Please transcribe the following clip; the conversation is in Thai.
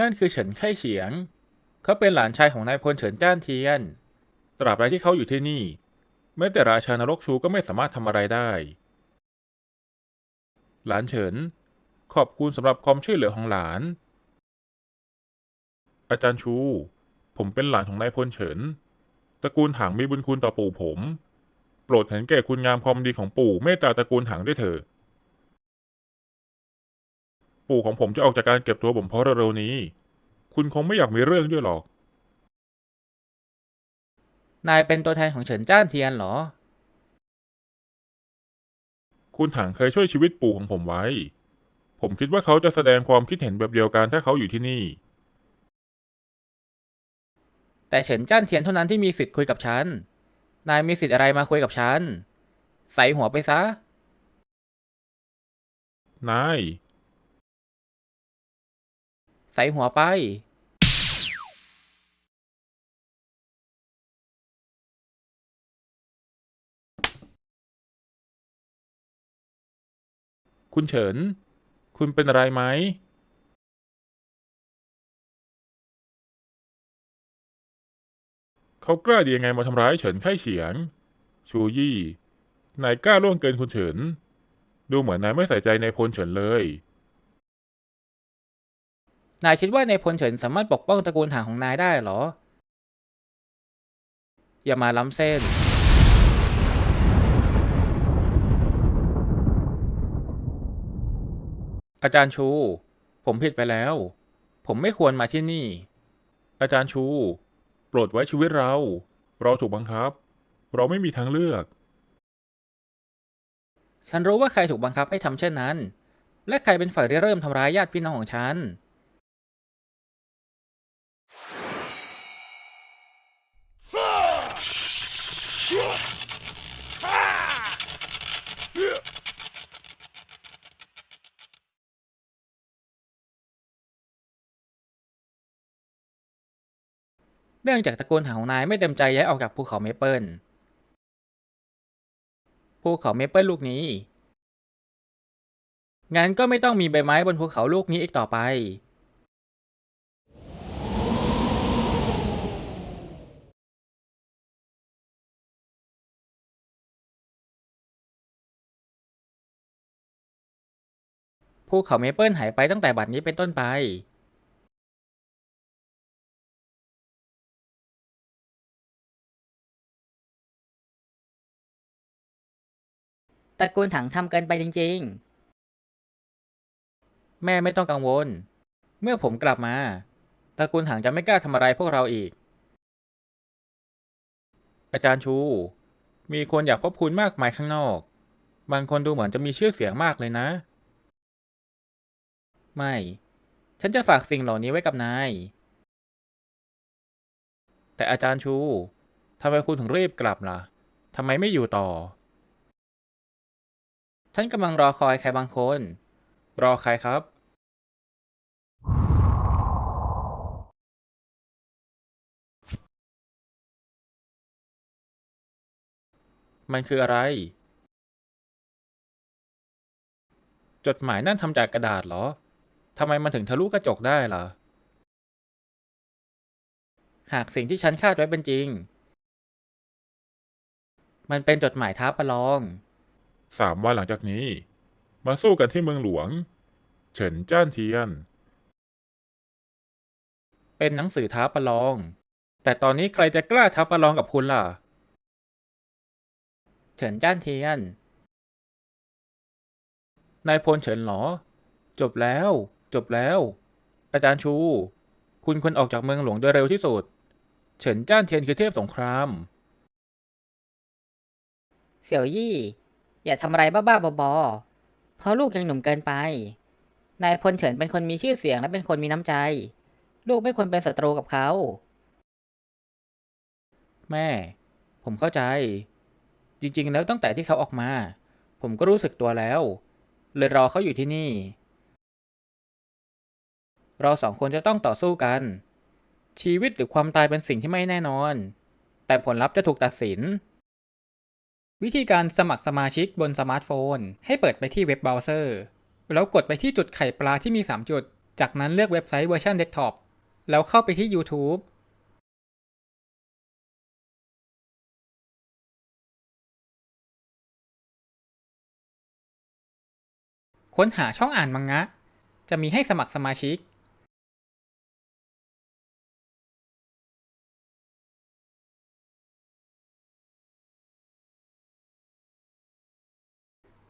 นั่นคือเฉินไข่เฉียง เขาเป็นหลานชายของนายพลเฉินจ้านเทียน ตราบใดที่เขาอยู่ที่นี่แม้แต่ราชานรกชูก็ไม่สามารถทำอะไรได้ หลานเฉิน ขอบคุณสำหรับความช่วยเหลือของหลาน อาจารย์ชู ผมเป็นหลานของนายพลเฉิน ตระกูลหางมีบุญคุณต่อปู่ผม โปรดเห็นแก่คุณงามความดีของปู่เมตตาตระกูลหางด้วยเถอะ ปู่ของผมจะออกจากการเก็บตัวผมเพราะเร็วๆนี้ คุณคงไม่อยากมีเรื่องด้วยหรอก นายเป็นตัวแทนของเฉินจ้านเทียนเหรอ คุณถังเคยช่วยชีวิตปู่ของผมไว้ ผมคิดว่าเขาจะแสดงความคิดเห็นแบบเดียวกันถ้าเขาอยู่ที่นี่ แต่เฉินจ้านเทียนเท่านั้นที่มีสิทธิ์คุยกับฉัน นายมีสิทธิ์อะไรมาคุยกับฉัน ใส่หัวไปซะ นาย ใส่หัวไปคุณเฉิน คุณเป็นอะไรไหม เขากล้าดียังไงมาทำร้ายเฉินไข่เฉียง ชูยี่ นายกล้าล่วงเกินคุณเฉิน ดูเหมือนนายไม่ใส่ใจในพลเฉินเลย นายคิดว่าในายพลเฉินสามารถปกป้องตระกูลหางของนายได้เหรอ อย่ามาล้ำเส้น อาจารย์ชู ผมผิดไปแล้ว ผมไม่ควรมาที่นี่ อาจารย์ชู โปรดไว้ชีวิตเรา เราถูกบังคับ เราไม่มีทางเลือก ฉันรู้ว่าใครถูกบังคับให้ทำเช่นนั้น และใครเป็นฝ่ายริเริ่มทำร้ายญาติพี่น้องของฉัน เนื่องจากตระกูลหาของนายไม่เต็มใจย้ายออกจากภูเขาเมเปิล ภูเขาเมเปิลลูกนี้ งั้นก็ไม่ต้องมีใบไม้บนภูเขาลูกนี้อีกต่อไป ภูเขาเมเปิลหายไปตั้งแต่บัดนี้เป็นต้นไปตระกูลถังทำเกินไปจริงแม่ไม่ต้องกังวล เมื่อผมกลับมาตระกูลหางจะไม่กล้าทำอะไรพวกเราอีก อาจารย์ชู มีคนอยากพบคุณมากมายข้างนอก บางคนดูเหมือนจะมีชื่อเสียงมากเลยนะ ไม่ ฉันจะฝากสิ่งเหล่านี้ไว้กับนาย แต่อาจารย์ชู ทำไมคุณถึงรีบกลับล่ะ ทำไมไม่อยู่ต่อ ฉันกำลังรอคอยใครบางคน รอใครครับ มันคืออะไรจดหมายนั่นทำจากกระดาษเหรอ ทำไมมันถึงทะลุกระจกได้ล่ะ หากสิ่งที่ฉันคาดไว้เป็นจริง มันเป็นจดหมายท้าประลอง สามวันหลังจากนี้ มาสู้กันที่เมืองหลวง เฉินจ้านเทียน เป็นหนังสือท้าประลอง แต่ตอนนี้ใครจะกล้าท้าประลองกับคุณล่ะ เฉินจ้านเทียน นายพลเฉินเหรอ จบแล้ว จบแล้ว อาจารย์ชู คุณควรออกจากเมืองหลวงโดยเร็วที่สุด เฉินจ้านเทียนคือเทพสงครามๆเสี่ยวยี่ อย่าทำอะไรบ้าๆบอๆเพราะลูกยังหนุ่มเกินไป นายพลเฉินเป็นคนมีชื่อเสียงและเป็นคนมีน้ำใจ ลูกไม่ควรเป็นศัตรูกับเขา แม่ ผมเข้าใจ จริงๆ แล้วตั้งแต่ที่เขาออกมา ผมก็รู้สึกตัวแล้ว เลยรอเขาอยู่ที่นี่ เราสองคนจะต้องต่อสู้กัน ชีวิตหรือความตายเป็นสิ่งที่ไม่แน่นอน แต่ผลลัพธ์จะถูกตัดสิน วิธีการสมัครสมาชิกบนสมาร์ทโฟน ให้เปิดไปที่เว็บเบราว์เซอร์ แล้วกดไปที่จุดไข่ปลาที่มี 3 จุด จากนั้นเลือกเว็บไซต์เวอร์ชันเดสก์ท็อปแล้วเข้าไปที่ YouTube ค้นหาช่องอ่านมังงะ จะมีให้สมัครสมาชิก